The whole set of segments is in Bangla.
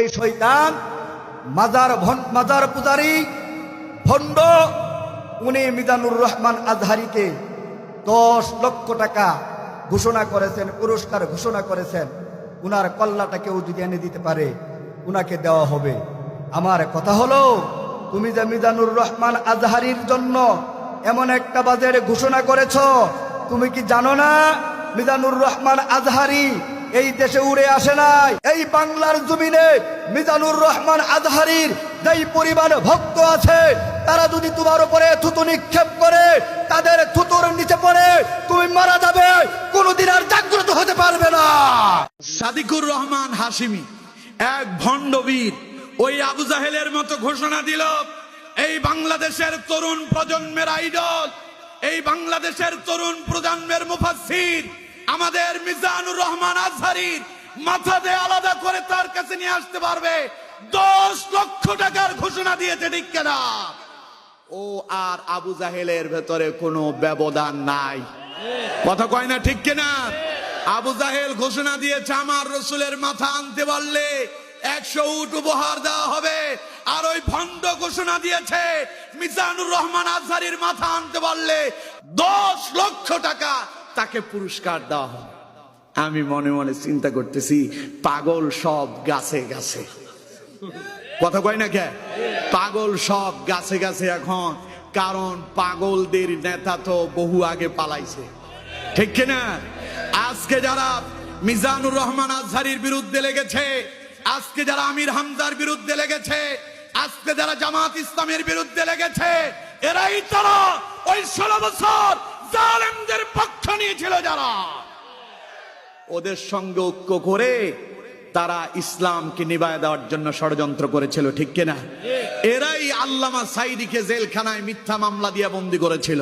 এই শৈতান মাজার মাজার পূজারি, ভণ্ড, উনি মিজানুর রহমান আজহারিকে দশ লক্ষ টাকা ঘোষণা করেছেন, পুরস্কার ঘোষণা করেছেন। উনার কল্লাটা কেউ যদি এনে দিতে পারে, উনাকে দেওয়া হবে। আমার কথা হলো, তুমি যে মিজানুর রহমান আজহারির জন্য এমন একটা বাজেট ঘোষণা করেছ, তুমি কি জানো না? মিজানুর রহমান আজহারি এই দেশে উড়ে আসে নাই। এই বাংলার জমিনে মিজানুর রহমান আজহারির যেই পরিমাণ ভক্ত আছে, তারা যদি তোমার উপরে থুতু নিক্ষেপ করে, তাদের থুতুর নিচে পড়ে, তুমি মারা যাবে। কোনোদিন আর জাগ্রত হতে পারবে না। সাদিকুর রহমান হাসিমি এক ভণ্ডবীর, ওই আবু জাহেলের মতো ঘোষণা দিল, এই বাংলাদেশের তরুণ প্রজন্মের আইডল, এই বাংলাদেশের তরুণ প্রজন্মের মুফাসসির আমাদের মিজানুর রহমান আজহারির মাথা দিয়ে আলাদা করে তার কাছে নিয়ে আসতে পারবে। দশ লক্ষ টাকার ঘোষণা দিয়েছে, ঠিক ও আর আবু জাহেলের ভেতরে কোনো ব্যবধান নাই। কথা কয় না ঠিক কিনা? আবু জাহেল ঘোষণা দিয়েছে, আমার রসুলের মাথা আনতে পারলে একশো উট উপহার দেওয়া হবে। আর ওই ভণ্ড ঘোষণা দিয়েছে, মিজানুর রহমান আজহারির মাথা আনতে পারলে দশ লক্ষ টাকা তাকে পুরস্কার দেওয়া হবে। আমি মনে মনে চিন্তা করতেছি, পাগল সব গাছে গাছে। কথা কয় না কে? পাগল সব গাছে গাছে এখন, কারণ পাগলদের নেতা তো বহু আগে পালাইছে। ঠিক কিনা? আজকে যারা মিজানুর রহমান আজহারির বিরুদ্ধে লেগেছে, আজকে যারা আমির হামজার বিরুদ্ধে লেগেছে, আজকে যারা জামাত ইসলামের বিরুদ্ধে লেগেছে, এরাই তারা ওই ষোলো বছর জালেমদের পক্ষ নিয়েছিল যারা। ওদের সঙ্গে ঐক্য করে তারা ইসলামকে নিবায় দেওয়ার জন্য ষড়যন্ত্র করেছিল, ঠিক কিনা? এরাই আল্লামা সাইদিকে জেলখানায় মিথ্যা মামলা দিয়ে বন্দি করেছিল।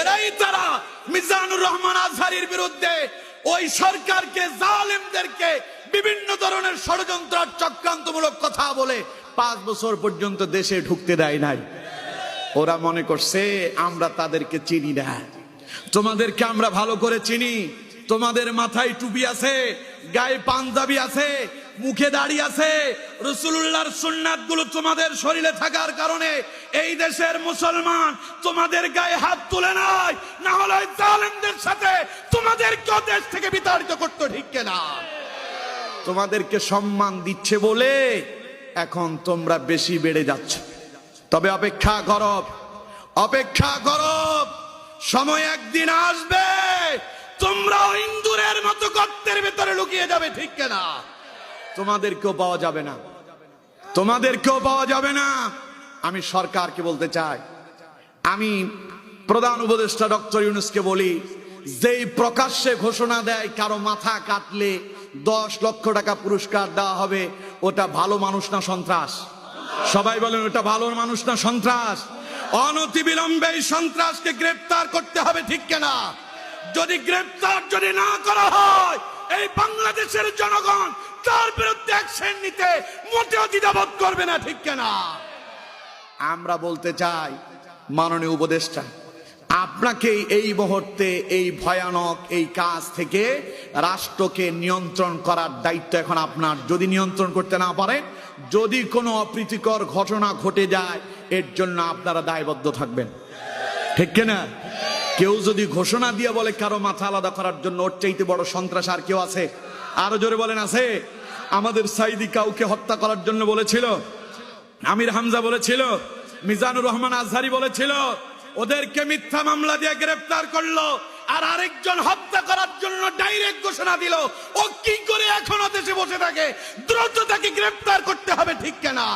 এরাই তারা মিজানুর রহমান আজহারির বিরুদ্ধে ওই সরকারকে জালেমদেরকে বিভিন্ন ধরনের ষড়যন্ত্র চক্রান্তমূলক কথা বলে পাঁচ বছর পর্যন্ত দেশে ঢুকতে দেয় নাই। ওরা মনে করছে, আমরা তাদেরকে চিনি না। তোমাদেরকে আমরা ভালো করে চিনি। তোমাদের মাথায় টুপি আছে, গায়ে পাঞ্জাবি আছে, মুখে দাড়ি আছে। রসুল্লাহর সুন্নাতগুলো তোমাদের শরীরে থাকার কারণে এই দেশের মুসলমান তোমাদের গায়ে হাত তুলে নাই। না হলে জালেমদের সাথে তোমাদেরকেও দেশ থেকে বিতাড়িত করতো, ঠিক না তোমাদেরকে সম্মান দিচ্ছে বলে এখন তোমরা বেশি বেড়ে যাচ্ছ। তবে অপেক্ষা করব অপেক্ষা করব সময় একদিন আসবে, তোমরাও ইন্দুরের মতো গর্তের ভেতরে লুকিয়ে যাবে, ঠিক না তোমাদেরকেও পাওয়া যাবে না। তোমাদেরকেও পাওয়া যাবে না। আমি সরকারকে বলতে চাই, আমি প্রধান উপদেষ্টা ডক্টর ইউনুসকে বলি, যেই প্রকাশ্যে ঘোষণা দেয় কারও মাথা কাটলে দশ লক্ষ টাকা পুরস্কার দেওয়া হবে, ওটা ভালো মানুষ না সন্ত্রাস? সবাই বলেন, ওটা ভালো মানুষ না সন্ত্রাস? অনতিবিলম্বে সন্ত্রাসকে গ্রেপ্তার করতে হবে, ঠিক কেনা? যদি গ্রেপ্তার যদি না করা হয়, এই বাংলাদেশের জনগণ তার বিরুদ্ধে অ্যাকশন নিতে মোটেও দ্বিধাবোধ করবে না, ঠিক কেনা? আমরা বলতে চাই, মাননীয় উপদেষ্টা আপনাকে এই মুহূর্তে এই ভয়ানক এই কাজ থেকে রাষ্ট্রকে নিয়ন্ত্রণ করার দায়িত্ব এখন আপনার। যদি নিয়ন্ত্রণ করতে না পারেন, যদি কোনো অপ্রীতিকর ঘটনা ঘটে যায়, এর জন্য আপনারা দায়বদ্ধ থাকবেন। ঠিক কিনা? কেউ যদি ঘোষণা দিয়ে বলে কারও মাথা আলাদা করার জন্য ওর চাইতে বড় সন্ত্রাস আর কেউ আছে? আরও জোরে বলেন, আছে? আমাদের সাইদি কাউকে হত্যা করার জন্য বলেছিল, আমির হামজা বলেছিল, মিজানুর রহমান আজহারি বলেছিল ওদেরকে মিথ্যা মামলা দিয়ে গ্রেফতার করল, আর আরেকজন হত্যা করার জন্য ডাইরেক্ট ঘোষণা দিল। ও কি করে এখনও দেশে বসে থাকে? দ্রুত তাকে গ্রেফতার করতে হবে, ঠিক কেনা?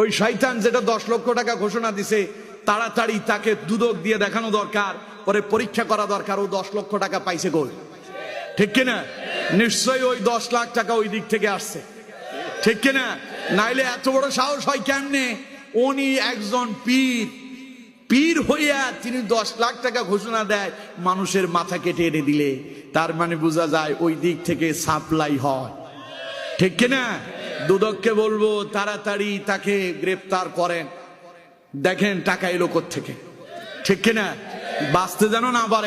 ওই শয়তান যেটা দশ লক্ষ টাকা ঘোষণা দিছে, তাড়াতাড়ি তাকে দুদক দিয়ে দেখানো দরকার, পরে পরীক্ষা করা দরকার, ও দশ লক্ষ টাকা পাইছে গোল ঠিক কিনা? নিশ্চয়ই ওই দশ লাখ টাকা ওই দিক থেকে আসছে। ঠিক কিনা? নাইলে এত বড় সাহস হয় কেমনে? উনি একজন পীর। পীর হইয়া তিনি দশ লাখ টাকা ঘোষণা দেয়, মানুষের মাথা কেটে এনে দিলে। তার মানে বোঝা যায় ওই দিক থেকে সাপ্লাই হয়। ঠিক কিনা? দুদককে বলব, তাড়াতাড়ি তাকে গ্রেপ্তার করেন। দেখেন টাকা এলো থেকে ঠিক কিনা? বাঁচতে যেন না পারে।